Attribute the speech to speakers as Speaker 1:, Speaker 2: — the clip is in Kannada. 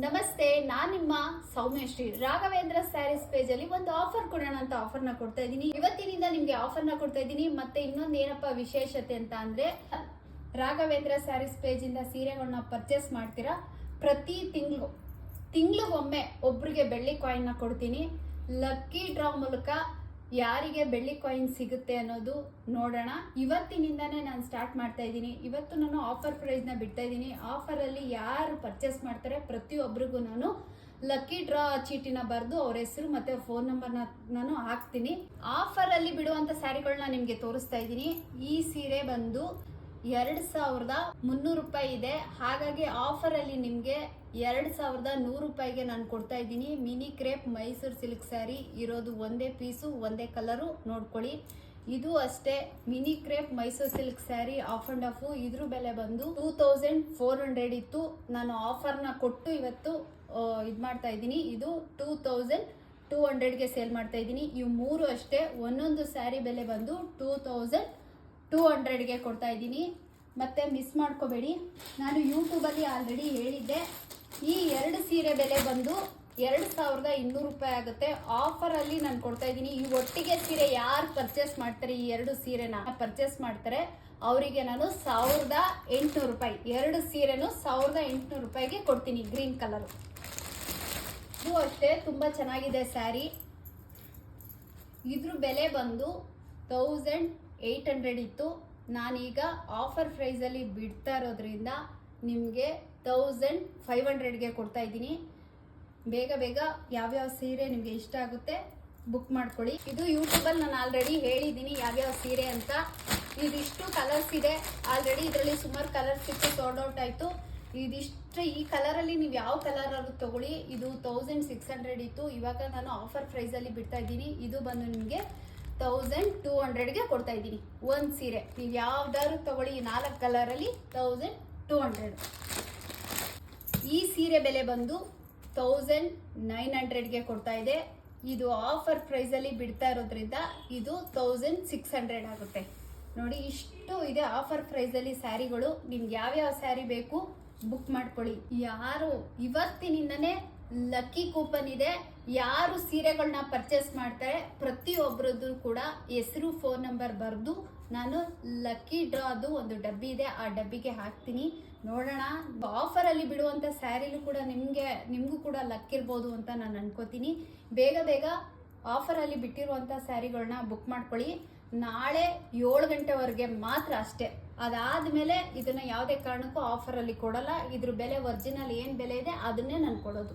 Speaker 1: ನಮಸ್ತೆ, ನಾನು ನಿಮ್ಮ ಸೌಮ್ಯಶ್ರೀ. ರಾಘವೇಂದ್ರ ಸ್ಯಾರೀಸ್ ಪೇಜ್ ಅಲ್ಲಿ ಒಂದು ಆಫರ್ ಕೊಡೋಣ ಅಂತ ಆಫರ್ನ ಕೊಡ್ತಾ ಇದ್ದೀನಿ. ಇವತ್ತಿನಿಂದ ನಿಮ್ಗೆ ಆಫರ್ನ ಕೊಡ್ತಾ ಇದ್ದೀನಿ. ಮತ್ತೆ ಇನ್ನೊಂದು ಏನಪ್ಪ ವಿಶೇಷತೆ ಅಂತ ಅಂದ್ರೆ, ರಾಘವೇಂದ್ರ ಸ್ಯಾರೀಸ್ ಪೇಜ್ ಇಂದ ಸೀರೆಗಳನ್ನ ಪರ್ಚೇಸ್ ಮಾಡ್ತೀರಾ? ಪ್ರತಿ ತಿಂಗಳು, ತಿಂಗಳಿಗೊಮ್ಮೆ ಒಬ್ರಿಗೆ ಬೆಳ್ಳಿ ಕಾಯಿನ್ನ ಕೊಡ್ತೀನಿ. ಲಕ್ಕಿ ಡ್ರಾ ಮೂಲಕ ಯಾರಿಗೆ ಬೆಳ್ಳಿ ಕಾಯಿನ್ ಸಿಗುತ್ತೆ ಅನ್ನೋದು ನೋಡೋಣ. ಇವತ್ತಿನಿಂದನೇ ನಾನು ಸ್ಟಾರ್ಟ್ ಮಾಡ್ತಾ ಇದ್ದೀನಿ. ಇವತ್ತು ನಾನು ಆಫರ್ ಪ್ರೈಸ್ನ ಬಿಡ್ತಾ ಇದ್ದೀನಿ. ಆಫರಲ್ಲಿ ಯಾರು ಪರ್ಚೇಸ್ ಮಾಡ್ತಾರೆ ಪ್ರತಿಯೊಬ್ಬರಿಗೂ ನಾನು ಲಕ್ಕಿ ಡ್ರಾ ಚೀಟಿನ ಬರೆದು ಅವ್ರ ಹೆಸರು ಮತ್ತು ಫೋನ್ ನಂಬರ್ನ ನಾನು ಹಾಕ್ತೀನಿ. ಆಫರಲ್ಲಿ ಬಿಡುವಂಥ ಸ್ಯಾರಿಗಳನ್ನ ನಿಮಗೆ ತೋರಿಸ್ತಾ ಇದ್ದೀನಿ. ಈ ಸೀರೆ ಬಂದು ಎರಡು ಸಾವಿರದ ಮುನ್ನೂರು ರೂಪಾಯಿ ಇದೆ. ಹಾಗಾಗಿ ಆಫರಲ್ಲಿ ನಿಮಗೆ ಎರಡು ಸಾವಿರದ ನೂರು ರೂಪಾಯಿಗೆ ನಾನು ಕೊಡ್ತಾ ಇದ್ದೀನಿ. Mini crepe Mysore silk sari ಇರೋದು ಒಂದೇ ಪೀಸು ಒಂದೇ ಕಲರು ನೋಡ್ಕೊಳ್ಳಿ. ಇದು ಅಷ್ಟೇ mini crepe Mysore silk sari half and half ಇದ್ರ ಬೆಲೆ ಬಂದು ಟೂ ತೌಸಂಡ್ ಫೋರ್ ಹಂಡ್ರೆಡ್ ಇತ್ತು. ನಾನು ಆಫರ್ನ ಕೊಟ್ಟು ಇವತ್ತು ಇದು ಮಾಡ್ತಾ ಇದ್ದೀನಿ. ಇದು ಟೂ ತೌಸಂಡ್ ಟೂ ಹಂಡ್ರೆಡ್ಗೆ ಸೇಲ್ ಮಾಡ್ತಾ ಇದ್ದೀನಿ. ಇವು ಮೂರು ಅಷ್ಟೇ. ಒಂದೊಂದು ಸ್ಯಾರಿ ಬೆಲೆ ಬಂದು ಟೂ ತೌಸಂಡ್ ಟೂ ಹಂಡ್ರೆಡ್ಗೆ ಕೊಡ್ತಾ ಇದ್ದೀನಿ. ಮತ್ತೆ ಮಿಸ್ ಮಾಡ್ಕೋಬೇಡಿ. ನಾನು ಯೂಟ್ಯೂಬಲ್ಲಿ ಆಲ್ರೆಡಿ ಹೇಳಿದ್ದೆ. ಈ ಎರಡು ಸೀರೆ ಬೆಲೆ ಬಂದು ಎರಡು ಸಾವಿರದ ಇನ್ನೂರು ರೂಪಾಯಿ ಆಗುತ್ತೆ. ಆಫರಲ್ಲಿ ನಾನು ಕೊಡ್ತಾ ಇದ್ದೀನಿ. ಈ ಒಟ್ಟಿಗೆ ಸೀರೆ ಯಾರು ಪರ್ಚೇಸ್ ಮಾಡ್ತಾರೆ ಈ ಎರಡು ಸೀರೆನ? ಪರ್ಚೇಸ್ ಮಾಡ್ತಾರೆ. ಅವರಿಗೆ ನಾನು ಸಾವಿರದ ಎಂಟುನೂರು ರೂಪಾಯಿ. ಎರಡು ಸೀರೆನು ಸಾವಿರದ ಎಂಟುನೂರು ರೂಪಾಯಿಗೆ ಕೊಡ್ತೀನಿ ಗ್ರೀನ್ ಕಲರ್ ಇದು ಅಷ್ಟೇ, ತುಂಬ ಚೆನ್ನಾಗಿದೆ ಸ್ಯಾರಿ ಇದ್ರ ಬೆಲೆ ಬಂದು ತೌಸಂಡ್ ಏಯ್ಟ್ ಹಂಡ್ರೆಡ್ ಇತ್ತು. ನಾನೀಗ ಆಫರ್ ಪ್ರೈಸಲ್ಲಿ ಬಿಡ್ತಾ ಇರೋದ್ರಿಂದ ನಿಮಗೆ ತೌಸಂಡ್ ಫೈವ್ ಹಂಡ್ರೆಡ್ಗೆ ಕೊಡ್ತಾ ಇದ್ದೀನಿ. ಬೇಗ ಬೇಗ ಯಾವ್ಯಾವ ಸೀರೆ ನಿಮಗೆ ಇಷ್ಟ ಆಗುತ್ತೆ ಬುಕ್ ಮಾಡ್ಕೊಳ್ಳಿ. ಇದು ಯೂಟ್ಯೂಬಲ್ಲಿ ನಾನು ಆಲ್ರೆಡಿ ಹೇಳಿದ್ದೀನಿ ಯಾವ್ಯಾವ ಸೀರೆ ಅಂತ. ಇದಿಷ್ಟು ಕಲರ್ಸ್ ಇದೆ. ಆಲ್ರೆಡಿ ಇದರಲ್ಲಿ ಸುಮಾರು ಕಲರ್ಸ್ ಇತ್ತು ಸೋಲ್ಡ್ ಔಟ್ ಆಯಿತು. ಇದಿಷ್ಟು ಈ ಕಲರಲ್ಲಿ ನೀವು ಯಾವ ಕಲರ್ ಆದ್ರೂ ತಗೊಳ್ಳಿ. ಇದು ತೌಸಂಡ್ ಸಿಕ್ಸ್ ಹಂಡ್ರೆಡ್ ಇತ್ತು. ಇವಾಗ ನಾನು ಆಫರ್ ಪ್ರೈಸಲ್ಲಿ ಬಿಡ್ತಾ ಇದ್ದೀನಿ. ಇದು ಬಂದು ನಿಮಗೆ ತೌಸಂಡ್ ಟೂ ಹಂಡ್ರೆಡ್ಗೆ ಕೊಡ್ತಾ ಇದ್ದೀನಿ. ಒಂದು ಸೀರೆ. ನೀವು ಯಾವ್ದಾದ್ರು ತಗೊಳ್ಳಿ ನಾಲ್ಕು ಕಲರಲ್ಲಿ ತೌಸಂಡ್ ಟೂ ಹಂಡ್ರೆಡ್ ಈ ಸೀರೆ ಬೆಲೆ ಬಂದು ತೌಸಂಡ್ ನೈನ್ ಹಂಡ್ರೆಡ್ಗೆ ಕೊಡ್ತಾ ಇದೆ. ಇದು ಆಫರ್ ಪ್ರೈಸಲ್ಲಿ ಬಿಡ್ತಾ ಇರೋದ್ರಿಂದ ಇದು ತೌಸಂಡ್ ಸಿಕ್ಸ್ ಹಂಡ್ರೆಡ್ ಆಗುತ್ತೆ. ನೋಡಿ, ಇಷ್ಟು ಇದೆ ಆಫರ್ ಪ್ರೈಸಲ್ಲಿ ಸ್ಯಾರಿಗಳು. ನಿಮ್ಗೆ ಯಾವ್ಯಾವ ಸ್ಯಾರಿ ಬೇಕು ಬುಕ್ ಮಾಡ್ಕೊಳ್ಳಿ. ಯಾರು ಇವತ್ತಿನಿಂದನೇ ಲಕ್ಕಿ ಕೂಪನ್ ಇದೆ. ಯಾರು ಸೀರೆಗಳನ್ನ ಪರ್ಚೇಸ್ ಮಾಡ್ತಾರೆ ಪ್ರತಿಯೊಬ್ಬರದ್ದು ಕೂಡ ಹೆಸರು ಫೋನ್ ನಂಬರ್ ಬರೆದು ನಾನು ಲಕ್ಕಿ ಡ್ರಾದು ಒಂದು ಡಬ್ಬಿ ಇದೆ, ಆ ಡಬ್ಬಿಗೆ ಹಾಕ್ತೀನಿ. ನೋಡೋಣ ಆಫರಲ್ಲಿ ಬಿಡುವಂಥ ಸ್ಯಾರಿಲೂ ಕೂಡ ನಿಮಗೆ, ನಿಮಗೂ ಕೂಡ ಲಕ್ ಇರ್ಬೋದು ಅಂತ ನಾನು ಅನ್ಕೋತೀನಿ. ಬೇಗ ಬೇಗ ಆಫರಲ್ಲಿ ಬಿಟ್ಟಿರುವಂಥ ಸ್ಯಾರಿಗಳನ್ನ ಬುಕ್ ಮಾಡ್ಕೊಳ್ಳಿ. ನಾಳೆ ಏಳು ಗಂಟೆವರೆಗೆ ಮಾತ್ರ ಅಷ್ಟೇ. ಅದಾದಮೇಲೆ ಇದನ್ನು ಯಾವುದೇ ಕಾರಣಕ್ಕೂ ಆಫರಲ್ಲಿ ಕೊಡಲ್ಲ. ಇದ್ರ ಬೆಲೆ ಒರಿಜಿನಲ್ ಏನು ಬೆಲೆ ಇದೆ, ಅದನ್ನೇ ನಾನು ಕೊಡೋದು.